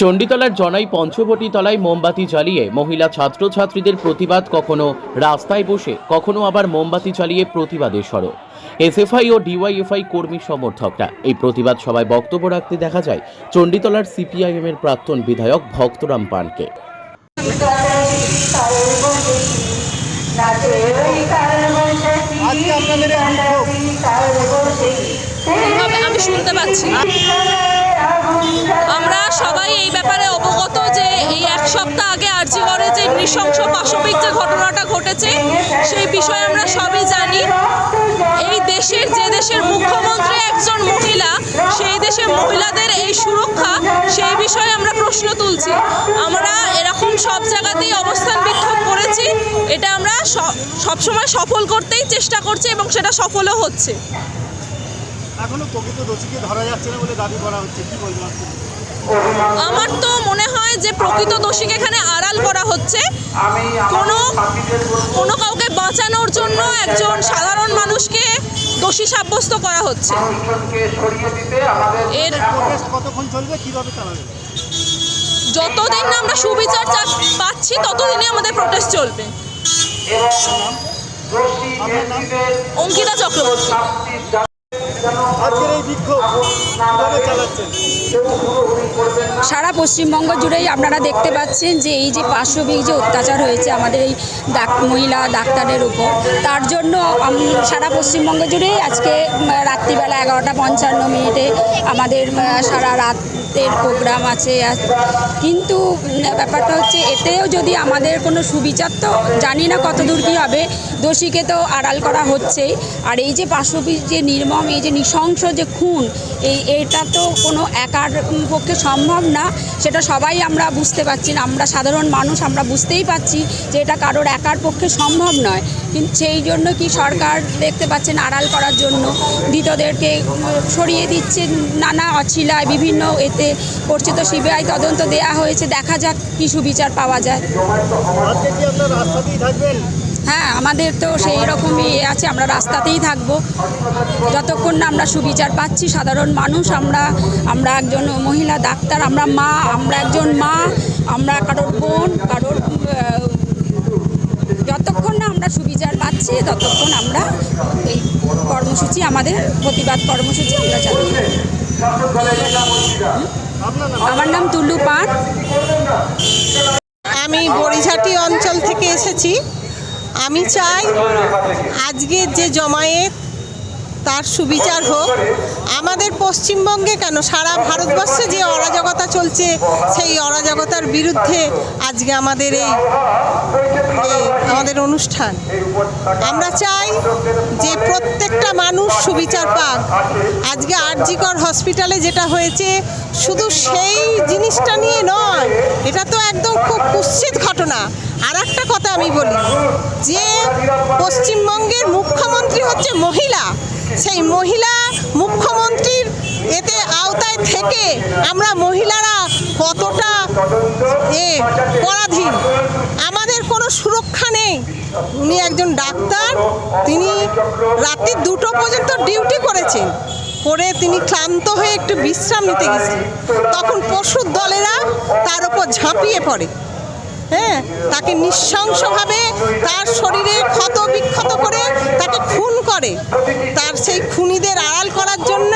চণ্ডীতলার জনাই পঞ্চবটী তলায় মোমবাতি জ্বালিয়ে মহিলা ছাত্রছাত্রীদের প্রতিবাদ কখনো রাস্তায় বসে, কখনো আবার মোমবাতি জ্বালিয়ে প্রতিবাদে সরব। এসএফআই ও ডিওয়াইএফআই কর্মী সমর্থকরা এই প্রতিবাদ সভায় বক্তব্য রাখতে দেখা যায় চণ্ডীতলার সিপিআইএম এর প্রাক্তন বিধায়ক ভক্তরাম পানকে। আপনাদের এই বিক্ষোভ আপনাদের আমি শুনতে পাচ্ছি। না আমরা সবাই এই ব্যাপারে অবগত যে এই এক সপ্তাহ আগে আরজিগড়ে যে নৃশংস পাশবিক যে ঘটনাটা ঘটেছে, সেই বিষয়ে আমরা সবই জানি। এই দেশের যে দেশের মুখ্যমন্ত্রী একজন মহিলা, সেই দেশের মহিলাদের এই সুরক্ষা, সেই বিষয়ে আমরা প্রশ্ন তুলছি। আমরা এরকম সব জায়গাতেই অবস্থান বিক্ষোভ করেছি। এটা আমরা সবসময় সফল করতেই চেষ্টা করছি এবং সেটা সফলও হচ্ছে। এখনও প্রকৃত দোষীকে ধরা যাচ্ছে না বলে দাবি করা হচ্ছে। কি বলবেন আমার তো মনে হয় যে প্রকৃত দোষীকে এখানে আড়াল করা হচ্ছে। কোনো কোনো কাউকে বাঁচানোর জন্য একজন সাধারণ মানুষকে দোষী সাব্যস্ত করা হচ্ছে। এর কতক্ষণ চলবে? কীভাবে চালাবে? যতদিন না আমরা সুবিচার চা- পাচ্ছি ততদিনই আমাদের প্রোটেস্ট চলবে। অঙ্কিতা চক্রবর্তী। সারা পশ্চিমবঙ্গ জুড়েই আপনারা দেখতে পাচ্ছেন যে এই যে পার্শ্ববিক যে অত্যাচার হয়েছে আমাদের এই ডাক মহিলা ডাক্তারের উপর তার জন্য সারা পশ্চিমবঙ্গ জুড়েই আজকে রাত্রিবেলা এগারোটা পঞ্চান্ন মিনিটে আমাদের সারা সারা রাতের প্রোগ্রাম আছে কিন্তু ব্যাপারটা হচ্ছে এতেও যদি আমাদের কোনো সুবিচার তো জানি না কতদূর কী হবে। দোষীকে তো আড়াল করা হচ্ছেই। আর এই যে পার্শ্ববিক যে নির্মম, এই যে নৃশংস যে খুন, এই এটা তো কোনো একার পক্ষে সম্ভব না। সেটা সবাই আমরা বুঝতে পারছি না। আমরা সাধারণ মানুষ, আমরা বুঝতেই পারছি যে এটা কারোর একার পক্ষে সম্ভব নয়। কিন্তু সেই জন্য কি সরকার দেখতে পাচ্ছেন আড়াল করার জন্য। ধৃতদেরকে সরিয়ে দিচ্ছে নানা অছিলায় বিভিন্ন এতে করছে তো সিবিআই তদন্ত দেয়া হয়েছে। দেখা যাক কি সুবিচার পাওয়া যায়। আজকে কি আপনার রাস্তাতেই থাকবেন? হ্যাঁ আমাদের তো সেই রকমই এ আছে আমরা রাস্তাতেই থাকব। যতক্ষণ না আমরা সুবিচার পাচ্ছি সাধারণ মানুষ আমরা আমরা একজন মহিলা ডাক্তার আমরা মা আমরা একজন মা আমরা কারোর বোন কারোর যতক্ষণ না আমরা সুবিচার পাচ্ছি ততক্ষণ আমরা এই কর্মসূচি আমাদের প্রতিবাদ কর্মসূচি আমরা চালিয়ে আমার নাম টুলু পান। আমি বড়িঝাটি অঞ্চল থেকে এসেছি। আমি চাই আজকে যে জমায়েত, তার সুবিচার হোক। আমাদের পশ্চিমবঙ্গে কেন সারা ভারতবর্ষে যে অরাজকতা চলছে সেই অরাজকতার বিরুদ্ধে আজকে আমাদের এই আমাদের অনুষ্ঠান। আমরা চাই যে প্রত্যেকটা মানুষ সুবিচার পাক। আজকে আরজিকর হসপিটালে যেটা হয়েছে, শুধু সেই জিনিসটা নিয়ে নয়, এটা তো একদম খুব কুৎসিত ঘটনা। আর একটা কথা আমি বলি, যে পশ্চিমবঙ্গের মুখ্যমন্ত্রী হচ্ছে মহিলা। সেই মহিলা মুখ্যমন্ত্রীর এতে আওতায় থেকে আমরা মহিলারা কতটা এ পরাধীন? আমাদের কোনো সুরক্ষা নেই। উনি একজন ডাক্তার, তিনি রাত্রি দুটো পর্যন্ত ডিউটি করেছেন। করে তিনি ক্লান্ত হয়ে একটু বিশ্রাম নিতে গেছেন। তখন পশুর দলেরা তার উপর ঝাঁপিয়ে পড়ে। হ্যাঁ তাকে নৃশংসভাবে তার শরীরে ক্ষত বিক্ষত করে তাকে করে তার সেই খুনিদের আড়াল করার জন্য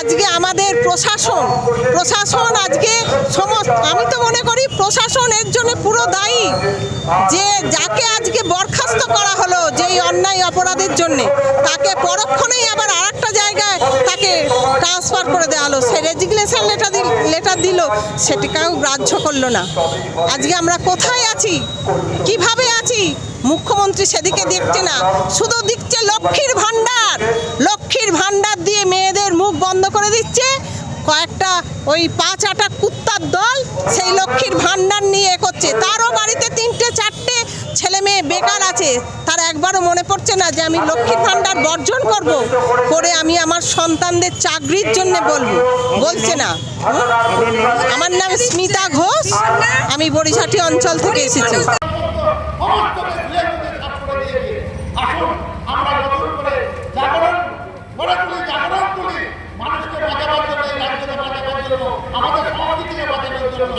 আজকে আমাদের প্রশাসন প্রশাসন আজকে সমস্ত, আমি তো মনে করি প্রশাসন এর জন্য পুরো দায়ী যে যাকে আজকে বরখাস্ত করা হলো যেই অন্যায় অপরাধের জন্যে, তাকে পরক্ষণেই আবার আর ট্রান্সফার করে দেওয়া হলো সে রেজিগনেশন লেটার লেটার দিল, সেটিকেও গ্রাহ্য করল না। আজকে আমরা কোথায় আছি? কীভাবে আছি? মুখ্যমন্ত্রী সেদিকে দেখছে না। শুধু দিচ্ছে লক্ষ্মীর ভাণ্ডার। লক্ষ্মীর ভাণ্ডার দিয়ে মেয়েদের মুখ বন্ধ করে দিচ্ছে। কয়েকটা ওই পাঁচ আটা কুত্তার দল সেই লক্ষ্মীর ভাণ্ডার নিয়ে করছে। তারও বাড়িতে তিনটে, চারটে ছেলে মেয়ে বেকার আছে, তার একবারও মনে পড়ছে না যে আমি লক্ষ্মীর ভাণ্ডার বর্জন করব, করে আমি আমার সন্তানদের চাকরির জন্য বলব। বলছে না। আমার নাম স্মিতা ঘোষ, আমি বরিশাটি অঞ্চল থেকে এসেছি। আমাদের সংস্কৃতিকে বাঁচানোর জন্য।